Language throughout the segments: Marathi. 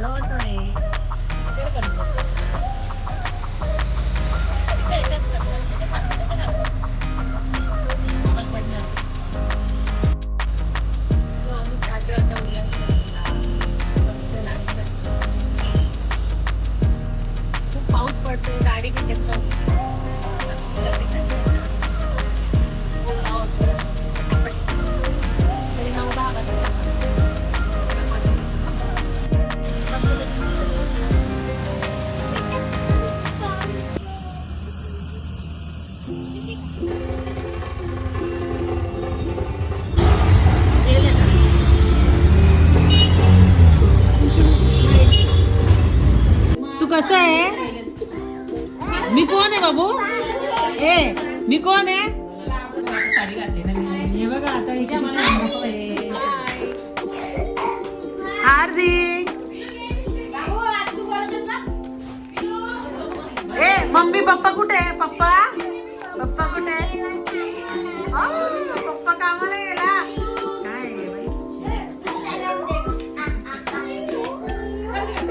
हैं ऐसे कर लो ऑटो मी कोण आहे बाबू? ए मी कोण आहे? साडी घातली ना मी. हे बघा आता इथे छान दिसतंय. हार्दिक. ए मम्मी पप्पा कुठे आहे? पप्पा? पप्पा कुठे आहे? आ, पप्पा कामाला गेला. काय आहे बाई?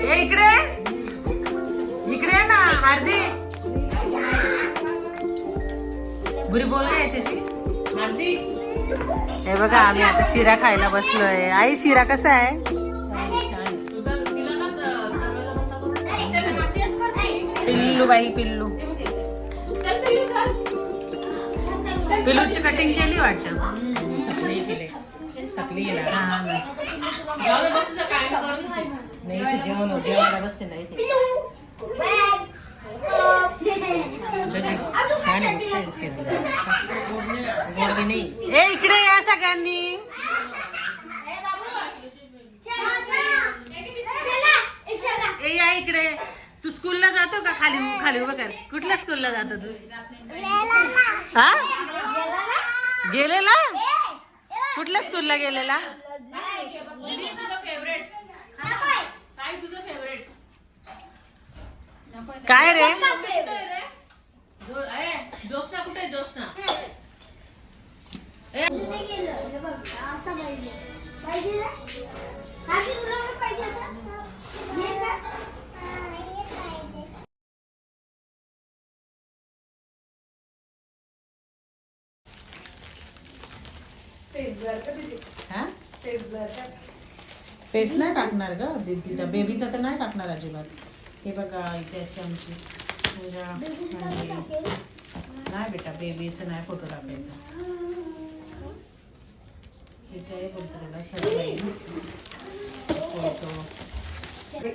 ए इकडे. इकडे ये ना हार्दिक. बुरी बोल ना याच्याशी हे बघा आम्ही आता शिरा खायला बसलोय. आई शिरा कसा आहे? पिल्लू बाई पिल्लू. पिल्लूची कटिंग केली वाटतं? हा ए इकडे या सगळ्यांनी. ए या इकडे. तू स्कूलला जातो का खाली खाली उभं कर? कुठल्या स्कूलला जातो तू? हा? गेलेला? कुठल्या स्कूलला गेलेला? काय रे? जोशना कुठे आहे जोशना हा? नाही टाकणार ग दीदीचा. बेबीचा तर नाही टाकणार अजिबात. हे बघा इथे अशी आमची नाही बेटा बेबीचं नाही फोटो टाकायचा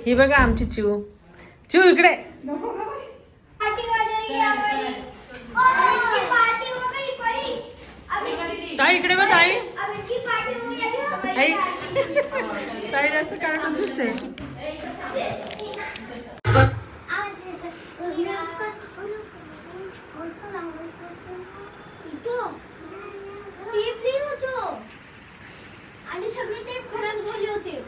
ही बघा आमची चिऊ चिऊ इकडे ताई इकडे बघ ताई ताई ताई जास्त कार्टून दिसते आणि सगळे ते खराब झाले होते.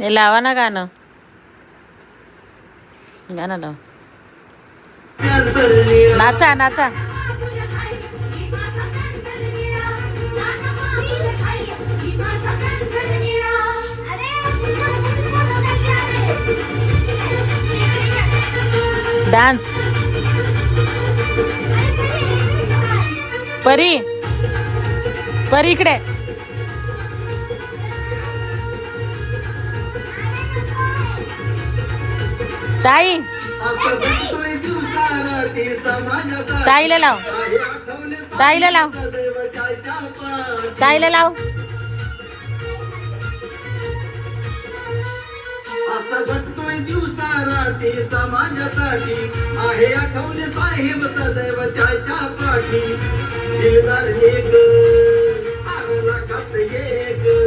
ए लावा ना गाणं. गाणं लाव. नाचा नाचा. डान्स. परी. परी इकडे. ताई. ताईला लाव. ताईला लाव. ताईला लाव. दिवसा रात्री समाजासाठी आहे आठवले साहेब सदैव त्याच्या पाठी. दिलदार एक आरला खात एक.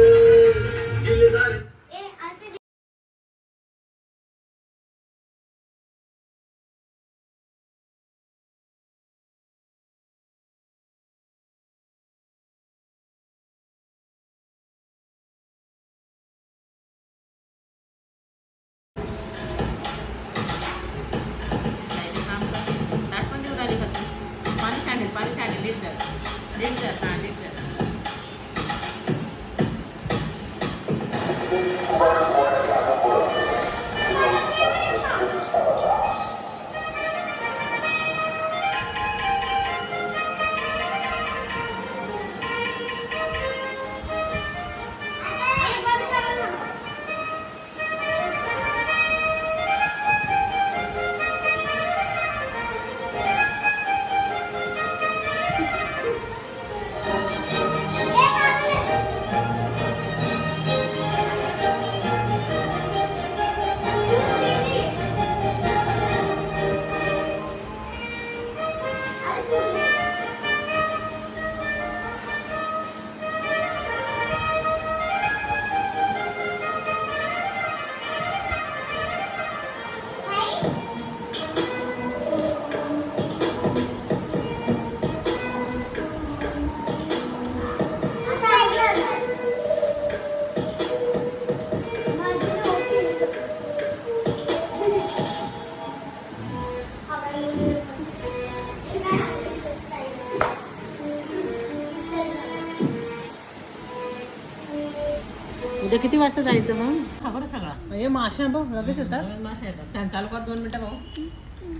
उद्या किती वाजता जायचं मग? हा बरं सगळा. म्हणजे माशा बघ लगेच येतात. माशा येतात. चालू कर दोन मिनिटं भाऊ.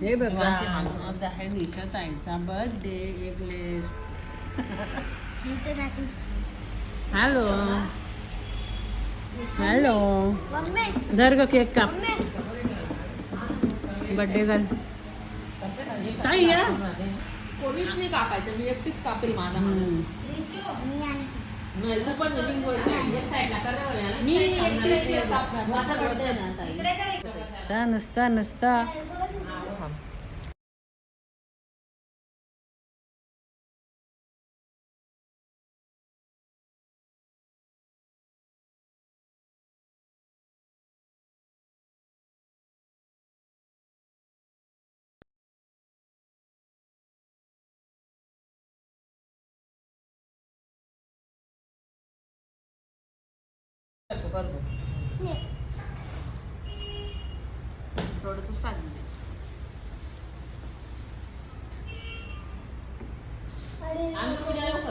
हे बघा आज आहे निशा ताईंचा बर्थडे एकलेस हॅलो. हॅलो. मम्मी. धर ग केक काप. Birthday girl. काय या? कोणीच नाही कापायचं मी एकटीच कापेल माझा. नाही, तू पण निघून बोलते. मी एकटी केक कापणार माझा बर्थडे ना ताई नुसता नुसता કરજો થોડું સુસ્તા જ આનું